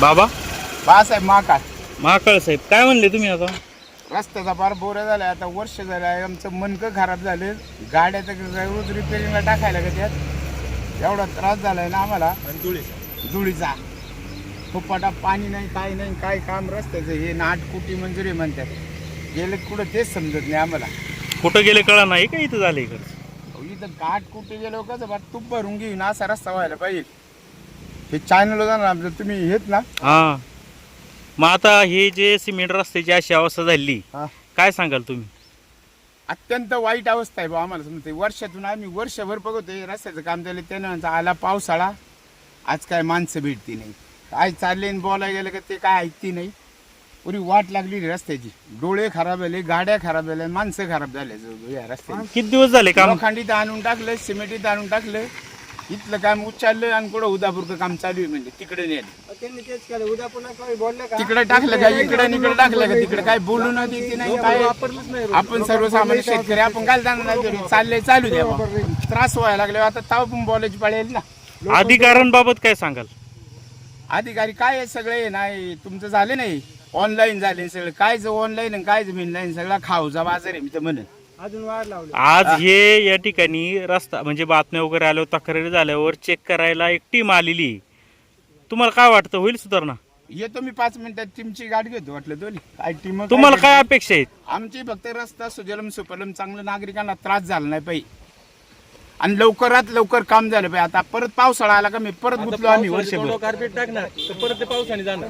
बाबा? बासाहेब महाकाळ महाकाळ साहेब काय म्हणले तुम्ही आता? रस्त्याचा फार बोऱ्या झाला आता वर्ष झालं आहे. आमचं मनकं खराब झाले गाड्या तर रोज रिपेरिंगला टाकायला का त्यात एवढा त्रास झाला आहे ना आम्हाला. धुळीचा. फुपाटा पाणी नाही काय नाही काय काम रस्त्याचं हे नाट कुटी मंजुरी म्हणतात. गेले कुठं तेच समजत नाही आम्हाला. कुठं गेले कळा नाही का इथं झाले इकडं? इथं काट कुठे गेलो कसं बा तूप भरून घेऊन असा रस्ता व्हायला पाहिजे. हे चॅनल जाणार आमचं. तुम्ही हेत ना. हा. मग आता हे जे सिमेंट रस्त्याची अशी अवस्था झाली हा. काय सांगाल तुम्ही? अत्यंत वाईट अवस्था आहे बा आम्हाला समजते वर्षातून आम्ही वर्षभर बघतोय रस्त्याचं काम झालं त्यानं म्हणतं आला पावसाळा. आज काय माणसं भेटती नाही. काय चालले आणि बोलायला गेलं का ते काय ऐकती नाही. पुरी वाट लागली रस्त्याची. डोळे खराब झाले गाड्या खराब झाल्या माणसं खराब झाले जवळजवळ या रस्त्याची. किती दिवस झाले काम? लोखंडीत आणून टाकलं सिमेंटीत आणून टाकलं. इथलं काम उच्चारलं आणि कुठं उदापूरचं काम चालू आहे म्हणजे तिकडे नेलं. त्यांनी तेच केलं. उद्या पुन्हा काही बोलले का? तिकडे टाकलं का? इकडे इकडे टाकलं का? तिकडे काय बोलू न देते नाही काय? वापरलंच नाही आपण सर्वसामान्य शेतकरी आपण काय जाणार तरी चाललंय चालू द्या. त्रास व्हायला लागले. आता ताव पण बोलायची पडेल ना. अधिकाऱ्यांबाबत काय सांगाल? अधिकारी काय आहे सगळे? नाही तुमचं झाले नाही. ऑनलाईन झाले सगळं. कायच ऑनलाईन आणि कायच ऑनलाईन सगळा खाऊचा बाजार आहे मी तर म्हणेन. अजून वाढ लावली. आज हे या ठिकाणी रस्ता म्हणजे बातम्या वगैरे आल्यावर तक्रारी झाल्यावर चेक करायला एक टीम आलेली. आहे. तुम्हाला काय वाटतं? होईल सुधारणा? येतो मी पाच मिनिटात. टीमची गाडी घेतो वाटलं दोन्ही काय टीम तुम्हाला काय अपेक्षा आहेत? आमची फक्त रस्ता सुजलम सुपलम चांगलं नागरिकांना त्रास झाला नाही पाहिजे. आणि लवकरात लवकर काम झालं पाहिजे. आता परत पावसाळा आला का मी परत गुतलो आम्ही वर्षभर. कार्पेट टाकणार तर परत ते पावसाने जाणार.